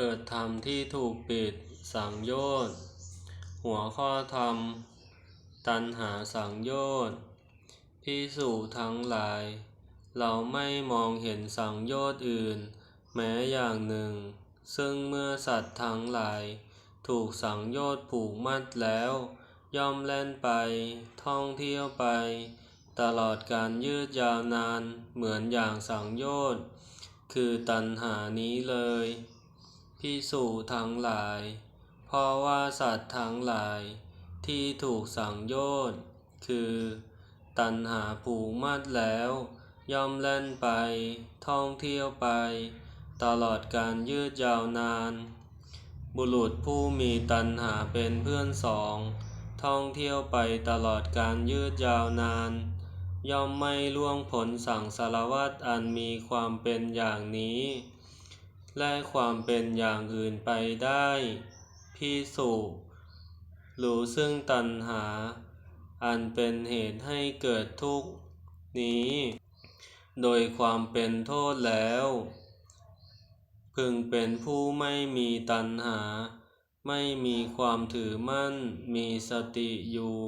เปิดธรรมที่ถูกปิดสังโยชน์หัวข้อธรรม ตัณหาสังโยชน์พิสูจทั้งหลาย เราไม่มองเห็นสังโยชน์อื่น แม้อย่างหนึ่ง ซึ่งเมื่อสัตว์ทั้งหลาย ถูกสังโยชน์ผูกมัดแล้ว ย่อมเล่นไป ท่องเที่ยวไป ตลอดการยืดยาวนานเหมือนอย่างสังโยชน์คือตัณหานี้เลย พิสูจน์ทั้งหลาย เพราะว่าสัตว์ทั้งหลาย ที่ถูกสังโยชน์คือ ตัณหาผูกมัดแล้ว ย่อมเล่นไป ท่องเที่ยวไป ตลอดการยืดยาวนาน บุรุษผู้มีตัณหาเป็นเพื่อนสอง ท่องเที่ยวไปตลอดการยืดยาวนาน ย่อมไม่ล่วงพ้นสังสารวัฏอันมีความเป็นอย่างนี้ และความเป็นอย่างอื่นไปได้พิสุรู้ซึ่งตัณหา อันเป็นเหตุให้เกิดทุกข์นี้ โดยความเป็นโทษแล้ว พึงเป็นผู้ไม่มีตัณหา ไม่มีความถือมั่นมีสติอยู่